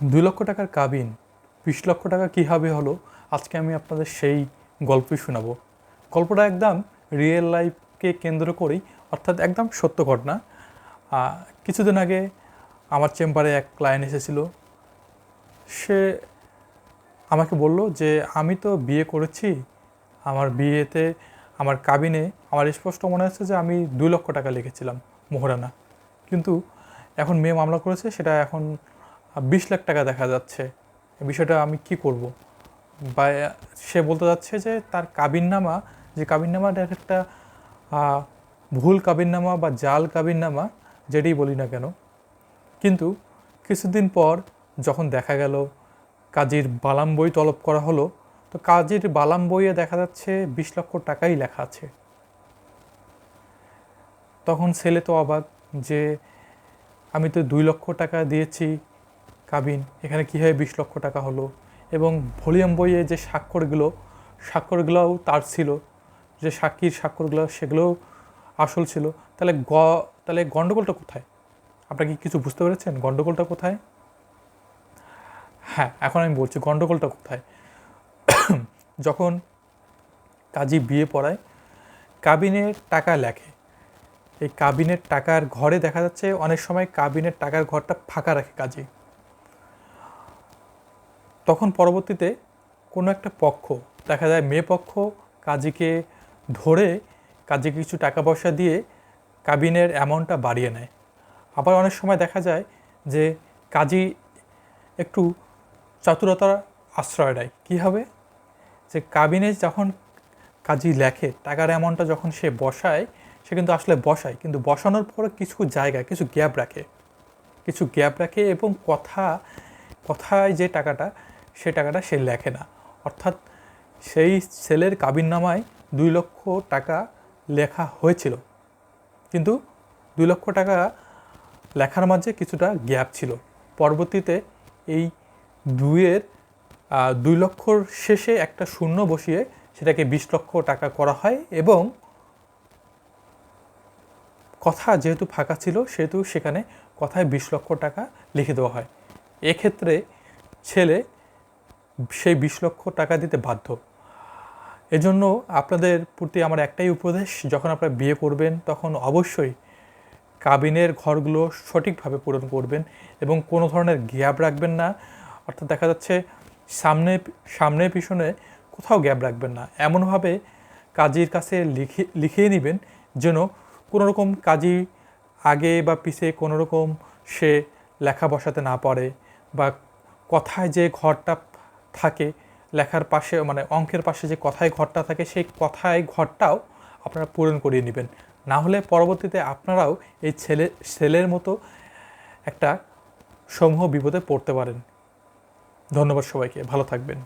দুই লক্ষ টাকার কাবিন, বিশ লক্ষ টাকা কীভাবে হলো, আজকে আমি আপনাদের সেই গল্পই শোনাবো। গল্পটা একদম রিয়েল লাইফকে কেন্দ্র করেই, অর্থাৎ একদম সত্য ঘটনা। কিছুদিন আগে আমার চেম্বারে এক ক্লায়েন্ট এসেছিল। সে আমাকে বলল যে, আমি তো বিয়ে করেছি, আমার বিয়েতে, আমার কাবিনে, আমার স্পষ্ট মনে হচ্ছে যে, আমি দুই লক্ষ টাকা লিখেছিলাম, মোহরানা। কিন্তু এখন মেয়ে মামলা করেছে, সেটা এখন বিশ লাখ টাকা দেখা যাচ্ছে। বিষয়টা আমি কি করব? বা সে বলতে যাচ্ছে যে তার কাবিননামা, যে কাবিননামাটা একটা ভুল কাবিননামা বা জাল কাবিননামা যেটাই বলি না কেন। কিন্তু কিছুদিন পর যখন দেখা গেল, কাজীর বালাম বই তলব করা হলো, তো কাজীর বালাম বইয়ে দেখা যাচ্ছে বিশ লক্ষ টাকাই লেখা আছে। তখন ছেলে তো অবাক যে, আমি তো দুই লক্ষ টাকা দিয়েছি কাবিন, এখানে কীভাবে বিশ লক্ষ টাকা হলো? এবং ভলিউম বইয়ে যে স্বাক্ষরগুলো, স্বাক্ষরগুলোও তার ছিল। যে সাক্ষীর স্বাক্ষরগুলো, সেগুলোও আসল ছিল। তাহলে গ, তাহলে গণ্ডগোলটা কোথায়? আপনারা কি কিছু বুঝতে পেরেছেন? গণ্ডগোলটা কোথায়? হ্যাঁ এখন আমি বলছি গণ্ডগোলটা কোথায়? যখন কাজী বিয়ে পড়ায়, কাবিনের টাকা লেখে। এই কাবিনের টাকার ঘরে দেখা যাচ্ছে অনেক সময় কাবিনের টাকার ঘরটা ফাঁকা রাখে কাজী। তখন পরবর্তীতে কোনো একটা পক্ষ, দেখা যায় মেয়ে পক্ষ কাজীকে ধরে কাজীকে কিছু টাকা পয়সা দিয়ে কাবিনের অ্যামাউন্টটা বাড়িয়ে নেয়। আবার অনেক সময় দেখা যায় যে কাজী একটু চাতুরতার আশ্রয় নেয়। কী হবে? যে কাবিনে যখন কাজী লেখে, টাকার অ্যামাউন্টটা যখন সে বসায়, সে কিন্তু আসলে বসায়, কিন্তু বসানোর পরে কিছু জায়গা, কিছু গ্যাপ রাখে। কিছু গ্যাপ রাখে এবং কথা, কথায় যে টাকাটা সে টাকাটা সে লেখে না। অর্থাৎ সেই ছেলের কাবিননামায় দুই লক্ষ টাকা লেখা হয়েছিল। কিন্তু দুই লক্ষ টাকা লেখার মাঝে কিছুটা গ্যাপ ছিল। পরবর্তীতে এই দুইয়ের দুই লক্ষর শেষে একটা শূন্য বসিয়ে সেটাকে বিশ লক্ষ টাকা করা হয় এবং কথা যেহেতু ফাঁকা ছিল, সেহেতু সেখানে কথায় বিশ লক্ষ টাকা লিখে দেওয়া হয়। এক্ষেত্রে ছেলে সেই বিশ লক্ষ টাকা দিতে বাধ্য। এজন্য আপনাদের প্রতি আমার একটাই উপদেশ, যখন আপনারা বিয়ে করবেন, তখন অবশ্যই কাবিনের ঘরগুলো সঠিকভাবে পূরণ করবেন এবং কোনো ধরনের গ্যাপ রাখবেন না। অর্থাৎ দেখা যাচ্ছে সামনে সামনে পিছনে কোথাও গ্যাপ রাখবেন না। এমনভাবে কাজীর কাছে লিখে লিখিয়ে নেবেন যেন কোনো রকম কাজী আগে বা পিছে কোনো রকম সে লেখা বসাতে না পারে বা কথায় যে ঘরটা থাকে, লেখার পাশে মানে অঙ্কের পাশে যে কথায় ঘরটা থাকে, সেই কথায় ঘরটাও আপনারা পূরণ করিয়ে নেবেন। না হলে পরবর্তীতে আপনারাও এই ছেলে, ছেলের মতো একটা সমূহ বিপদে পড়তে পারেন। ধন্যবাদ সবাইকে, ভালো থাকবেন।